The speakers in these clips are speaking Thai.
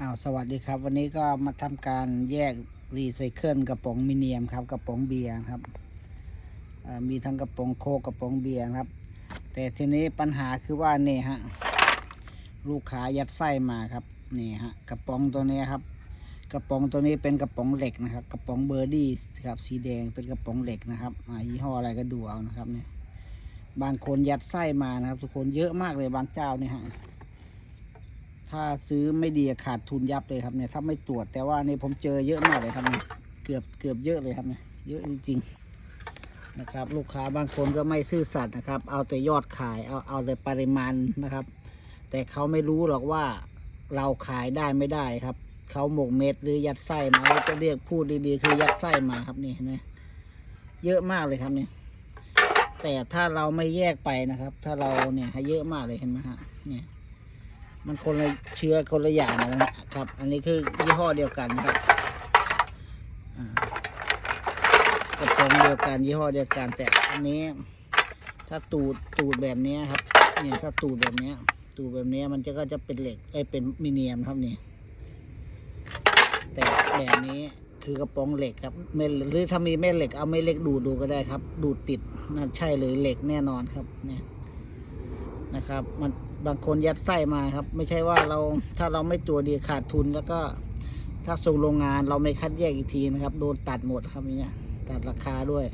อ้าวสวัสดีครับ วันนี้ก็มาทำการแยกรีไซเคิลกระป๋องมิเนียมครับกระป๋องเบียร์ครับมีทั้งกระป๋องโคกระป๋องเบียร์ครับ แต่ทีนี้ปัญหาคือว่าเนี่ยฮะลูกค้ายัดไส้มาครับนี่ฮะกระป๋องตัวนี้ครับ กระป๋องตัวนี้เป็นกระป๋องเหล็กนะครับ กระป๋องเบอร์ดี้ครับสีแดงเป็นกระป๋องเหล็กนะครับอ่ายี่ห้ออะไรก็ดูเอานะครับเนี่ยบางคนยัดไส้มานะครับ ทุกคนเยอะมากเลยบางเจ้าเนี่ยฮะ ถ้าซื้อไม่ดีขาดทุนยับเลยครับเนี่ยถ้าไม่ตรวจแต่ว่านี่ผมเจอเยอะมากเลยครับเนี่ยเกือบเกือบเยอะเลยครับเนี่ยเยอะจริงๆนะครับ ลูกค้าบางคนก็ไม่ซื่อสัตย์นะครับ เอาแต่ยอดขายเอาเอาแต่ปริมาณนะครับ แต่เขาไม่รู้หรอกว่าเราขายได้ไม่ได้ครับเขาหมกเม็ดหรือยัดไส้มาเราจะเรียกพูดดีๆ คือยัดไส้มาครับนี่เห็นไหมเยอะมากเลยครับเนี่ยแต่ถ้าเราไม่แยกไปนะครับ ถ้าเราเนี่ยเยอะมากเลยเห็นไหมฮะเนี่ย มันคนละเชื้อคนละอย่างนะครับ อันนี้คือยี่ห้อเดียวกันนะครับกระป๋องเดียวกันยี่ห้อเดียวกันแต่อันนี้ ถ้าตูดตูดแบบนี้ครับเนี่ยถ้าตูดแบบนี้ตูดแบบนี้มันจะก็จะเป็นเหล็กไอ้ยเป็นมิเนียมครับนี่แต่แบบนี้คือกระป๋องเหล็กครับเม็ดหรือถ้ามีแม่เหล็กเอาแม่เหล็กดูดดูก็ได้ครับ ดูดติดนั่นใช่เลยเหล็กแน่นอนครับเนี่ย นะครับ มันบางคนยัดไส้มาครับ ไม่ใช่ว่าเราถ้าเราไม่ตัวดีขาดทุนแล้วก็ถ้าส่งโรงงานเราไม่คัดแยกอีกทีนะครับ โดนตัดหมดครับเนี่ยตัดราคาด้วย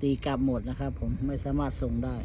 ตีกลับหมดนะครับ ผมไม่สามารถส่งได้